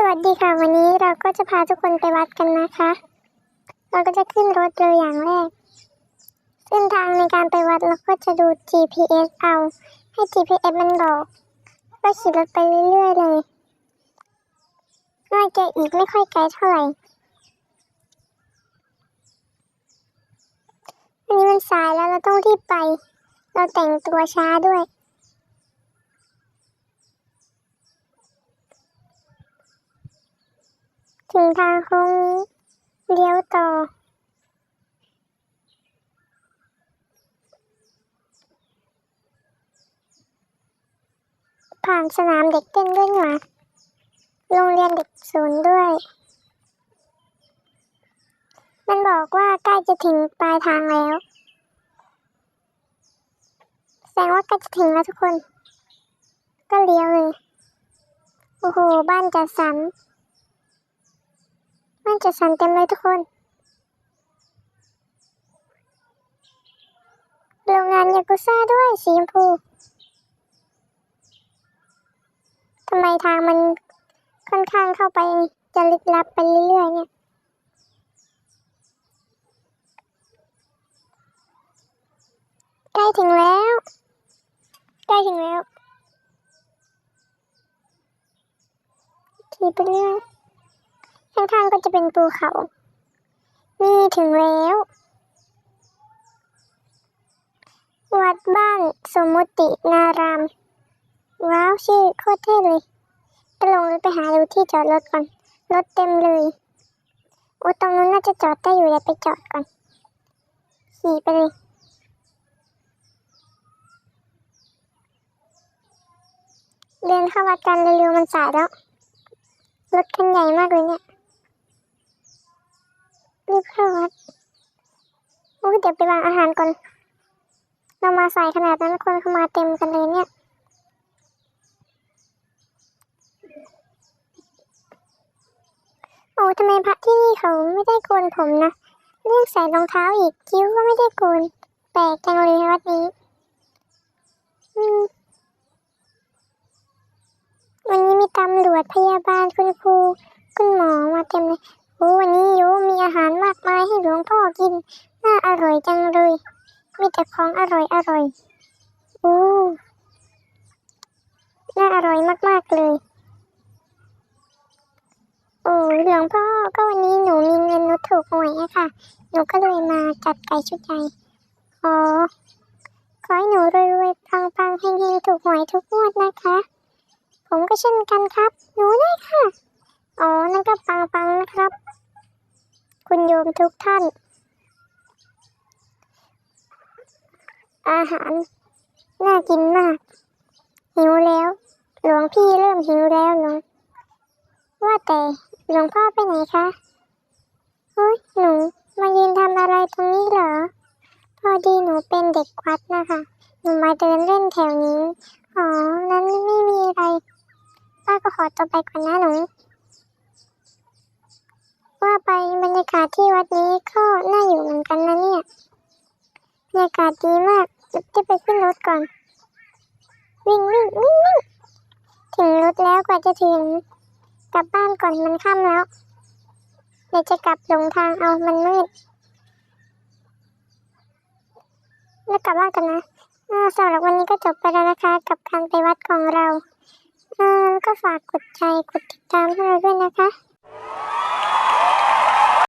สวัสดีค่ะ วันนี้เราก็จะพาทุกคนไปวัดกันนะคะ เราก็จะขึ้นรถเลยอย่างแรก เส้นทางในการไปวัดเราก็จะดู GPS เอา ให้ GPS มันบอกก็ขี่รถไปเรื่อยๆเลยน่าจะอีกไม่ค่อยไกลเท่าไหร่วันนี้มันสายแล้วเราต้องรีบไป เราแต่งตัวช้าด้วย ถึงทางคงเลี้ยวต่อ ผ่านสนามเด็กเต้นด้วยหว่าโรงเรียนเด็กศูนย์ด้วย มันบอกว่าใกล้จะถึงปลายทางแล้ว แสดงว่าใกล้จะถึงแล้วทุกคน ก็เลี้ยวเลย โอ้โห บ้านจัดสรร บ้านจัดสรรเต็มเลยทุกคน โรงงานยากุซ่าด้วยสีชมพูทำไมทางมันค่อนข้างเข้าไปจะลึกลับไปเรื่อยๆเนี่ยใกล้ถึงแล้วใกล้ถึงแล้วขี่ไปเรื่อย ข้างๆก็จะเป็นภูเขา นี่ถึงแล้ว วัดบ้านสมุตินาราม ว้าวชื่อโคตรเท่เลยก็ลงรถไปหาดูที่จอดรถก่อน รถเต็มเลยโอ้ตรงนู้นน่าจะจอดได้อยู่เดี๋ยวไปจอดก่อน ขี่ไปเลยเดินเข้าวัดกันเร็วๆมันสายแล้ว รถคันใหญ่มากเลยเนี่ย รีบเข้าวัดโอ้ยเดี๋ยวไปวางอาหารก่อน เรามาใส่ขนาดนั้นคนเข้ามาเต็มกันเลยเนี่ยโอ้ทำไมพระที่นี่เขาไม่ได้โกนผมนะเรื่องใส่รองเท้าอีกคิ้วก็ไม่ได้โกนแปลกจังเลยวัดนี้อืมวันนี้มีตำรวจพยาบาลคุณครู คุณหมอมาเต็มเลย โอ้วันนี้โยมีอาหารมากมายให้หลวงพ่อกิน น่าอร่อยจังเลย มีแต่ของอร่อยอร่อยโอ้ น่าอร่อยมากๆเลย โอ้หลวงพ่อก็วันนี้หนูมีเงินนูถูกหวยอะค่ะ หนูก็เลยมาจัดไก่ชุดใหญ่อ๋อขอให้หนูรวยๆปังๆเฮงๆถูกหวยทุกงวดนะคะ ผมก็เช่นกันครับ หนูได้ค่ะอ๋อนั่นก็ปังๆนะครับ คุณโยมทุกท่าน อาหารน่ากินมากหิวแล้ว ลวงพี่เริ่มหิวแล้วหลวงว่าแต่หลวงพ่อไปไหนคะโอ้ยหนูมายืนทำอะไรตรงนี้เหรอ พอดีหนูเป็นเด็กวัดนะคะ หนูมาเดินเล่นแถวนี้ อ๋อ นั้นไม่มีอะไร ป้าก็ขอตัวไปก่อนนะหนู ว่าไปบรรยากาศที่วัดนี้ก็น่าอยู่เหมือนกันนะเนี่ย บรรยากาศดีมากจะไปขึ้นรถก่อน วิ่งวิ่งวิ่งวิ่ง ถึงรถแล้วกว่าจะถึง กลับบ้านก่อนมันค่ำแล้ว เดี๋ยวจะกลับหลงทางเอามันมืด แล้วกลับบ้านกันนะอ่าสำหรับวันนี้ก็จบไปแล้วนะคะกับการไปวัดของเราอ่าแล้วก็ฝากกดใจกดติดตามให้เราด้วยนะคะ